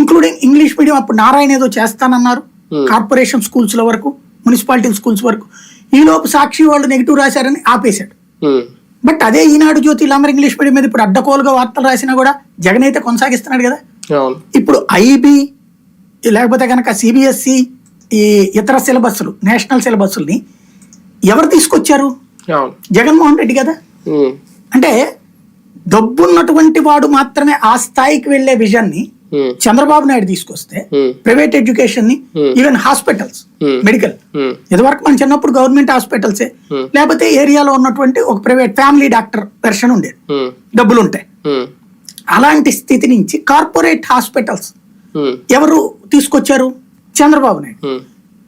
Including English medium అప్పుడు నారాయణ ఏదో చేస్తానన్నారు. Hmm. కార్పొరేషన్ స్కూల్స్ వరకు మున్సిపాలిటీ స్కూల్స్ వరకు. ఈ లోపు సాక్షి వాళ్ళు నెగిటివ్ రాశారని ఆపేశాడు. ఉమ్, బట్ అదే ఈనాడు జ్యోతి వీళ్ళందరూ ఇంగ్లీష్ మీడియం మీద ఇప్పుడు అడ్డకోలుగా వార్తలు రాసినా కూడా జగన్ అయితే కొనసాగిస్తున్నాడు కదా. ఇప్పుడు ఐబీ లేకపోతే కనుక సిబిఎస్ఈ ఈ ఇతర సిలబస్లు నేషనల్ సిలబస్ని ఎవరు తీసుకొచ్చారు? జగన్మోహన్ రెడ్డి కదా. ఉమ్, అంటే డబ్బున్నటువంటి వాడు మాత్రమే ఆ స్థాయికి వెళ్ళే విజన్ని చంద్రబాబు నాయుడు తీసుకొస్తే ఉమ్, ప్రైవేట్ ఎడ్యుకేషన్ని Hmm. Even hospitals Hmm. Medical. ఇదివరకు మన చిన్నప్పుడు గవర్నమెంట్ హాస్పిటల్సే. Hmm. లేకపోతే ఏరియాలో ఉన్నటువంటి ఒక ప్రైవేట్ ఫ్యామిలీ డాక్టర్ వెర్షన్ ఉండేది. డబ్బులు ఉంటాయి అలాంటి స్థితి నుంచి కార్పొరేట్ హాస్పిటల్స్ ఎవరు తీసుకొచ్చారు? చంద్రబాబు నాయుడు.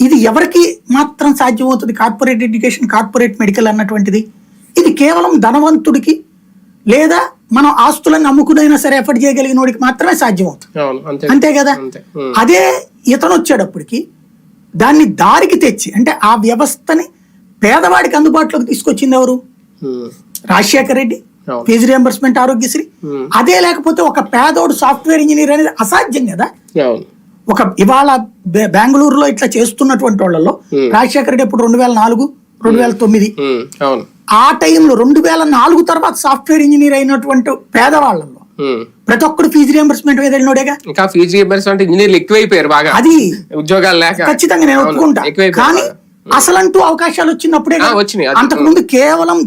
ఇది ఎవరికి మాత్రం సాధ్యమవుతుంది? కార్పొరేట్ ఎడ్యుకేషన్ కార్పొరేట్ మెడికల్ అన్నటువంటిది? ఇది కేవలం ధనవంతుడికి లేదా మనం ఆస్తులను అమ్ముకునైనా సరే ఎఫర్ట్ చేయగలిగిన వాడికి మాత్రమే సాధ్యమవుతుంది. అవును అంతే. కదా? అదే ఇతను వచ్చేటప్పటికి దాన్ని దారికి తెచ్చి అంటే ఆ వ్యవస్థని పేదవాడికి అందుబాటులోకి తీసుకొచ్చింది ఎవరు? Rajasekhara Reddy. Fee reimbursement Aarogyasri. అదే లేకపోతే ఒక పేదోడు సాఫ్ట్వేర్ ఇంజనీర్ అనేది అసాధ్యం కదా? ఒక ఇవాళ బెంగళూరులో ఇట్లా చేస్తున్నటువంటి వాళ్ళలో. రాజశేఖర రెడ్డి ఇప్పుడు రెండు వేల నాలుగు రెండు వేల తొమ్మిది? ఆ టైంలో రెండు వేల నాలుగు తర్వాత సాఫ్ట్వేర్ ఇంజనీర్ అయినటువంటి పేదవాళ్ళలో ప్రతి ఒక్కడు ఫీజు రియంబర్స్మెంట్ మీద వెళ్ళినోడేగా? ఇంకా ఫీజు రియంబర్స్మెంట్ అంటే ఇంజనీర్లు ఎక్కువైపోయారు బాగా. అది ఉద్యోగాలు లేక. ఖచ్చితంగా నేను ఒప్పుకుంటా. కానీ. అసలంటూ అవకాశాలు వచ్చినప్పుడే. అది- అంతకుముందు కేవలం